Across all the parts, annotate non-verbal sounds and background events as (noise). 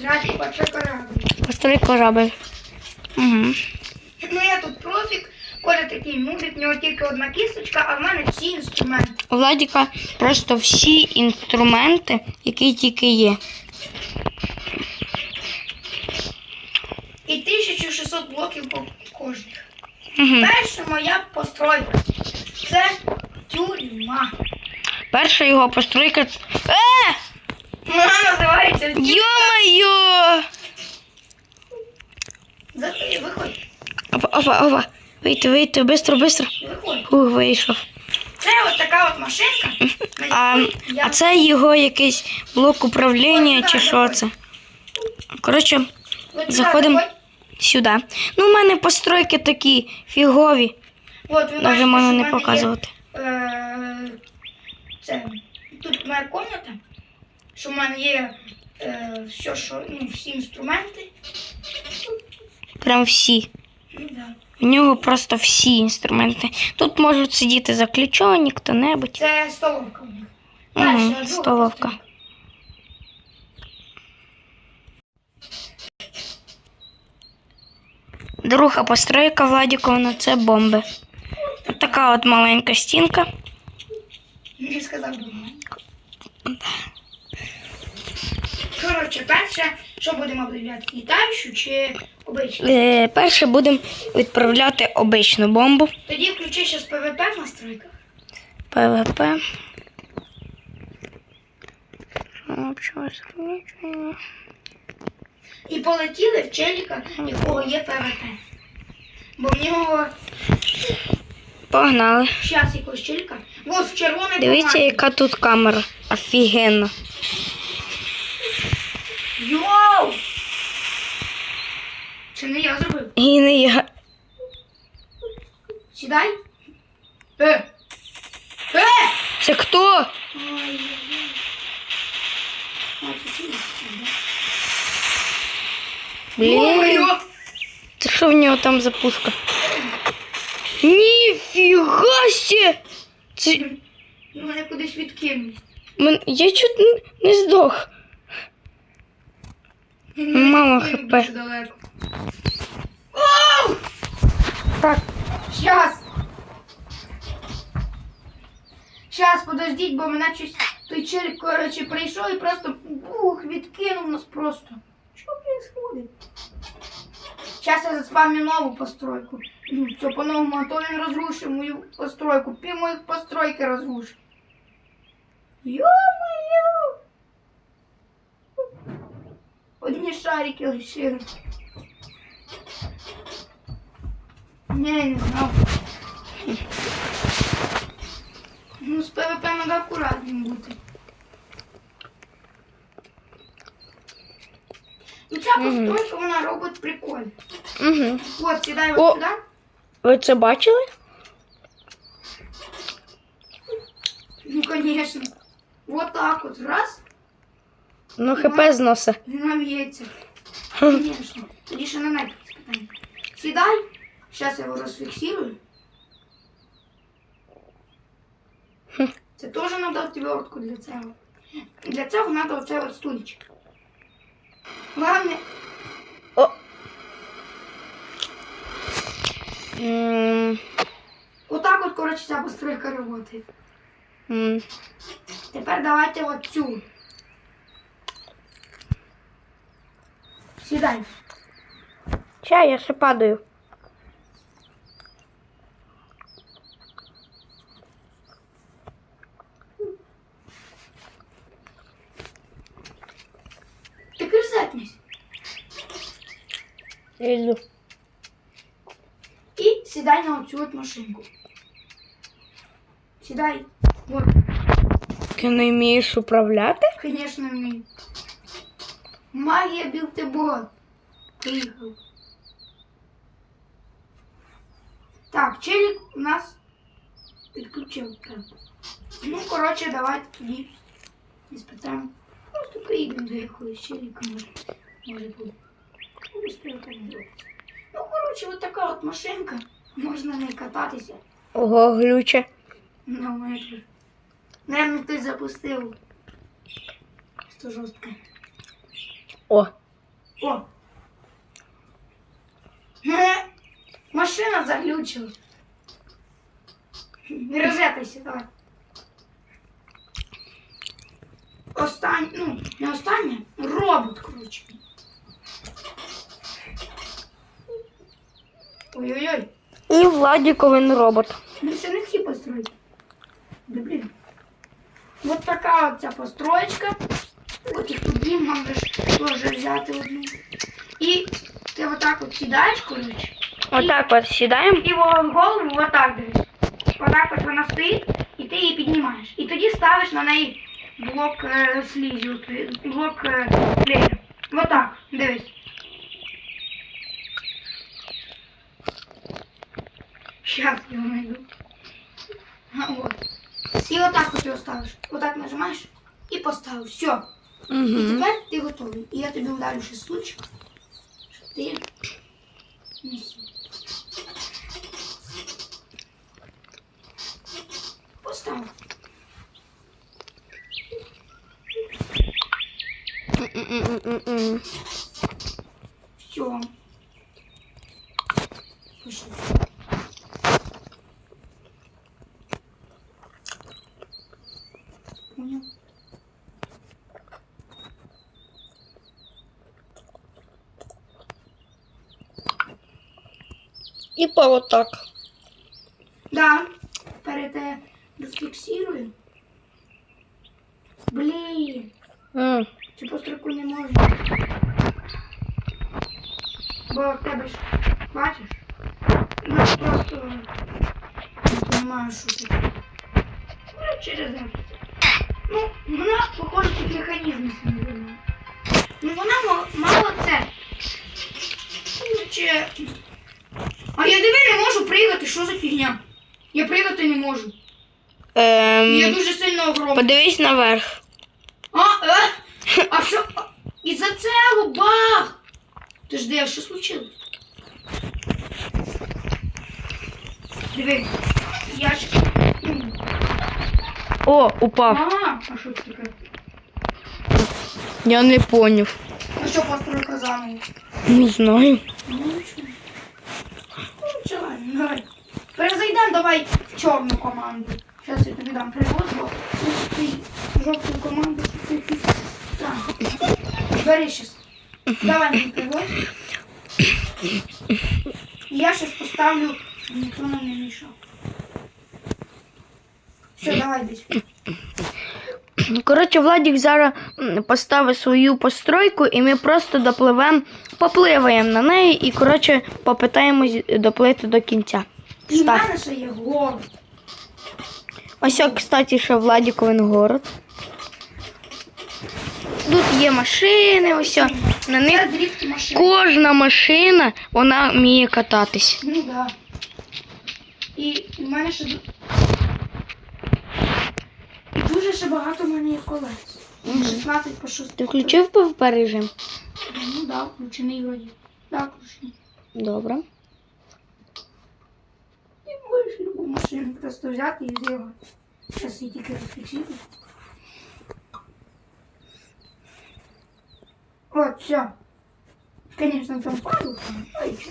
Грати большой корабль. Построй корабль. Угу. Ну я тут профік, Коля такий мужик, в нього тільки одна кісточка, а в мене всі інструменти. У Владіка просто всі інструменти, які тільки є. І 1600 блоків по кожних. Угу. Перша моя постройка. Це тюрма. Перша його постройка. Е! Вона називається. Йо-моє! Заходи, виходь, Опа, опа, опа. Вийти, вийти, бистро. виходь. Ух, вийшов. Це от така от машинка. А, а це його якийсь блок управління чи що це? Коротше, заходимо. сюди. Ну, у мене постройки такі фігові. От, ви Навіть можна не показувати. е, Це, тут моя комната, що в мене є е, все, що, ну, всі інструменти. Прям всі. Ну, да. У нього просто всі інструменти. Тут можуть сидіти заключені, хто-небудь. Це столовка у них. Угу, друга столовка. Друга постройка Владіковна це бомби. Така от маленька стінка. Не сказав думаю. Коротше, перше, що будемо обдивляти, літаючу чи обичну? Е, перше будемо відправляти обичну бомбу. Тоді включи ще з ПВП в настройках. ПВП. І полетіли в челіка, якого є ПВП. Бо в нього Погнали. щас якогось челіка. В червоний Дивіться, яка тут камера. Офігенно. Це не я зробив. І не я. Сідай. Е! Е! Це хто? Ой, Блін. Це що в нього там за пушка? Ніфіга ще! Це... мене кудись відкинуть. мен- Я чуть не, не здох. Мало хп. дуже далеко. Так. Щас. Щас, подождіть, бо мене щось той челік, коротше, прийшов і просто бух, відкинув нас просто. Що происходит? Щас я заспамлю нову постройку. Все по-новому, а то він розрушив мою постройку. Пів моїх постройки розрушив. Йо-моє! Одні шарики лишили. Ні, я не знав. Ну, з ПВП треба акуратним бути. Ну, ця Мгм. постройка, вона робить прикольно. Угу. От, сідай О. от сюди. Ви це бачили? Ну, конечно. Вот так вот. Раз. Ну, хп зноса. І наб'ється. Конечно. Тоді ще на неї спитаємо. Сідай. Зараз я його розфіксирую. Хм. Це теж треба отвертку для цього. Для цього треба оце от стульчик. Главне, О. М, отак от, коротше, ця постройка працює. м. Тепер давайте от цю. Сідай. Ща, я ще падаю. Я йду. І сідай на оцю от машинку. Сідай. Вот, Ти не вмієш управляти? конечно, вмію. Магія білтебот. Приїхав. Так, челік у нас підключив. Так. Ну, коротше, давайте тоді не спитаємо. Просто приїдемо до якоїсь челіка, може, може буде. Ну, не робиться. Ну, коротше, от така от машинка. Можна не кататися. Ого, глюче. На метр. Наверное, хтось запустив. Що жорстко. О, О. Машина заглючила. Не розетайся, давай. Остань, ну, не останнє, робот, коротше. Ой-ой-ой, і Владіковин робот. ще не всі построїть. Да блін. Вот така от ця построєчка. От їх тут дві, можеш теж взяти одну. І ти отак от сідаєш, коротше. Отак от сідаємо. І в голову отак дивись. Отак от вона стоїть, і ти її піднімаєш. І тоді ставиш на неї блок е, слізі, от, е, блок е, клею. Отак, дивись. Щас я його знайду. А, от. І отак от його ставиш. Отак нажимаєш і поставив. Все. І Угу. тепер ти готовий. І я тобі ударю ще стульчик. Щоб ти не сів. І по отак. Да. Перед э, розфіксирую. Блін, М. цю построку не можна. Бо в тебе ж, бачиш? Ну, просто не розумію, що тут. Ну, через це. Ну, вона, що за фігня? Я пригати не можу. Я Ем, дуже сильно огромний. подивись наверх. А, е? А що? А, Із-за цього бах! Ти ж де, що случилось? Диви, я ж... О, упав. А, а що це таке? Я не поняв. А що постройка заново? Не знаю. Ну, нічого, давай. Перезайдемо давай в чорну команду. Зараз я тобі дам привоз, бо ти жовту команду. Так. Бери щас. Давай мені привоз. Я щас поставлю, ніхто нам не мішав. Все, давай десь. Коротше, Владик зараз поставить свою постройку, і ми просто допливемо, попливаємо на неї і, коротше, попитаємось доплити до кінця. І в мене ще є город. Ось, кстати, ще Владіковин город. Тут є машини, ось на них кожна машина вона вміє кататись. Ну да. І в мене ще дуже ще багато в мене є колес. 16 по 6. Ти включив ПВП режим? Ну да, включений вроді. Да, включений. Добре. Любу машину просто взяти і зробити. Зараз я тільки розфіксую. От, все. Конечно, там падал. Ай, чё.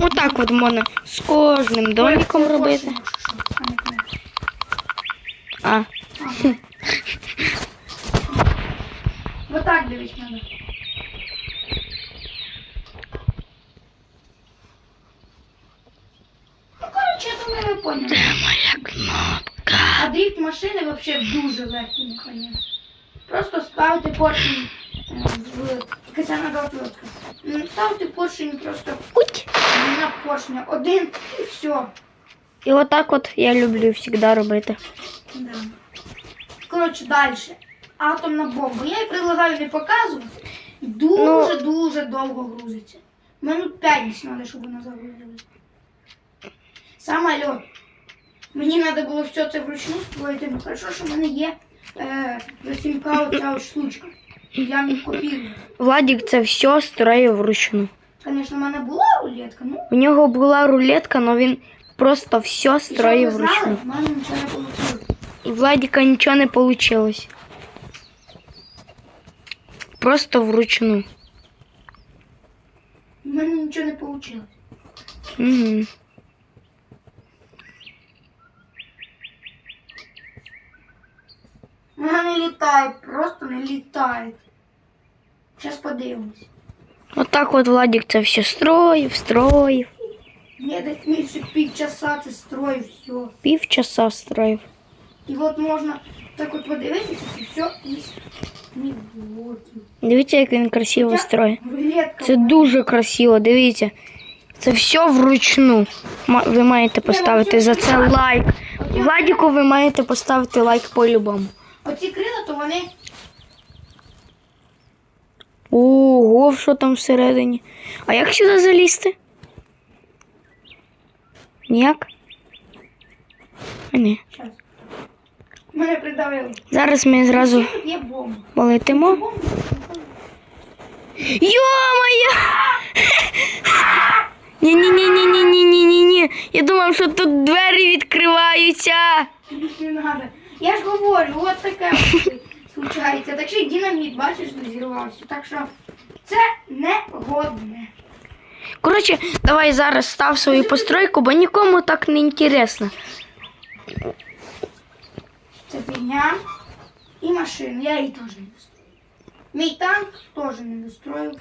Отак от можна з кожним домиком робити. а. А, Ага. Вот так дивись надо. Ну, короче, я думаю, ви поняли. моя кнопка. А дрифт вообще дуже легкий механізм. Просто ставити поршень е, в... Це надо Ставити поршень просто на поршня один і все. І отак от я люблю завжди робити. Да. Коротше, далі. Атомна бомба. Я їй предлагаю не показувати. Дуже-дуже довго грузиться. Минут 5 треба, щоб вона загрузилась. Самоліт. Мені треба було все це вручну створити. Ну хорошо, що в мене є е, засімка оця ось штучка. Я не копірую. Владик це все строїв вручну. Звісно, в мене була рулетка, ну. У нього була рулетка, але він просто все і ви строїв знали, вручну. в мене нічого не вийшло. І Владика нічого не вийшло. просто вручну. У мене нічого не вийшло. Угу. Вона не літає, просто не літає. Зараз подивимось. Отак от Владик це все строїв, строїв. Я десь більше півчаса це строю, все. Півчаса строїв. І от можна так от подивитися, і все із ні блоків. Дивіться, як він красиво строїть. Це дуже красиво, дивіться. Це все вручну. Ви маєте поставити за це лайк. Владіку ви маєте поставити лайк по-любому. Оці крила, то вони. Ого, що там всередині. А як сюди залізти? Ніяк? А ні. Щас. Мене придавили. Зараз ми зразу Є бомба. полетимо. Йо-моє! Ні-ні-ні-ні-ні-ні-ні-ні. Я думав, що тут двері відкриваються. Тобі не надо. Я ж говорю, от таке случається. Так що динаміт, бачиш, розірвався. Так що це негодне. Коротше, давай зараз став свою постройку, бо нікому так не інтересно. Це фігня і машина. Я її теж не дострою. Мій танк теж не достроїв.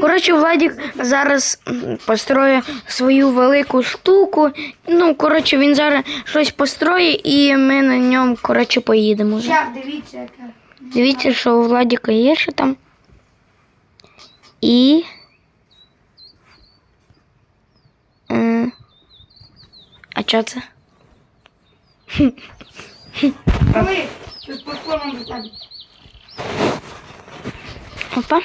Коротше, Владик зараз построє свою велику штуку. Ну, коротше, він зараз щось построїть і ми на ньому, коротше, поїдемо. Щас, дивіться, яке. Дивіться, що у Владіка є що там. І. Е, А що це? Опа.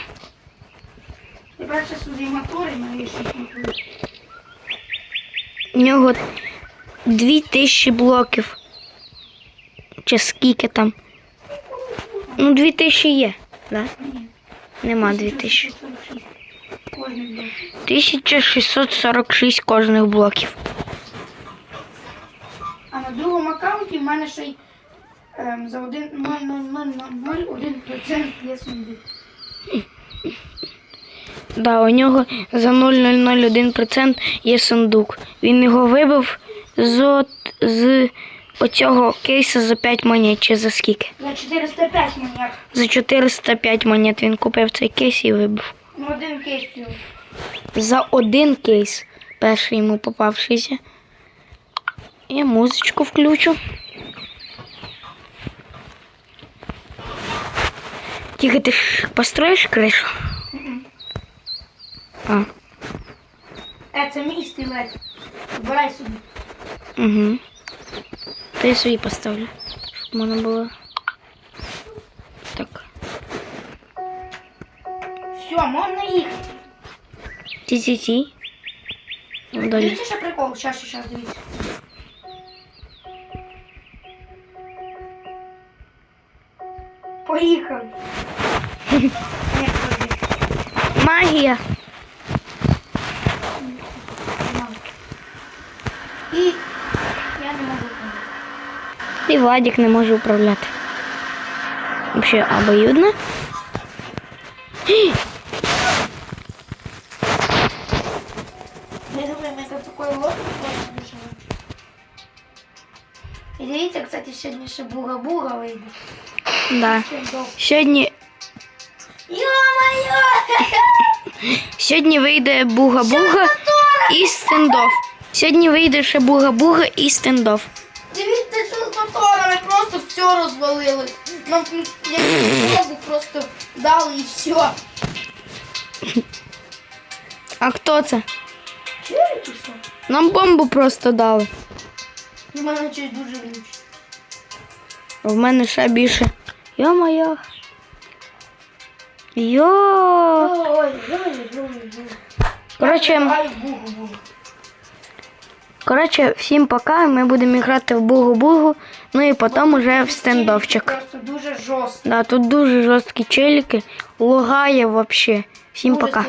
Тепер ще сюди мотори, шість моторів. У нього дві тисячі блоків. Чи скільки там? Ну, дві тисячі є, да? Нема дві тисячі. 1646. Кожний блок. 1646 кожних блоків. А на другому аккаунті в мене ще й ем, за 1,00001% є сундук. Да, у нього за 0,001% є сундук. Він його вибив з, от- з оцього кейсу за 5 монет. Чи за скільки? За 405 монет. За 405 монет він купив цей кейс і вибив. Ну, один кейс. За один кейс. Перший йому попавшийся. Я музичку включу. Тільки ти ж построїш кришу? А, Е, це мій стілець. Збирай собі. угу. То я свої поставлю. Щоб можна було. Так. Все, можна їхати. Ті-ті-ті. Ну, Далі. Дивіться, прикол. Щас, щас, щас, дивіться. Поїхали. (laughs) Ні, подожди. Магія. І я не можу помити. І Владик не може управляти. Вообще обоюдно. Не думаю, такою лодкою просто дешево. І дивіться, кстати, сьогодні ще буга-буга вийде. Да. Сьогодні, Йо-моє! сьогодні вийде буга-буга і стендов. Сьогодні вийде ще буга-буга і стендов. Все розвалилось. Нам пробу просто дали і все. А хто це? Чуєте чи що? Нам бомбу просто дали. У мене щось дуже глючить. В мене ще більше. Йо-моє. Йо. Ой. Коротше, Ай, бугу-бугу. коротше, всім пока. Ми будемо грати в бугу-бугу. Ну і потім уже в стендовчик. Просто дуже жорстко. Да, тут дуже жорсткі челіки. Лугає вообще. Всім пока.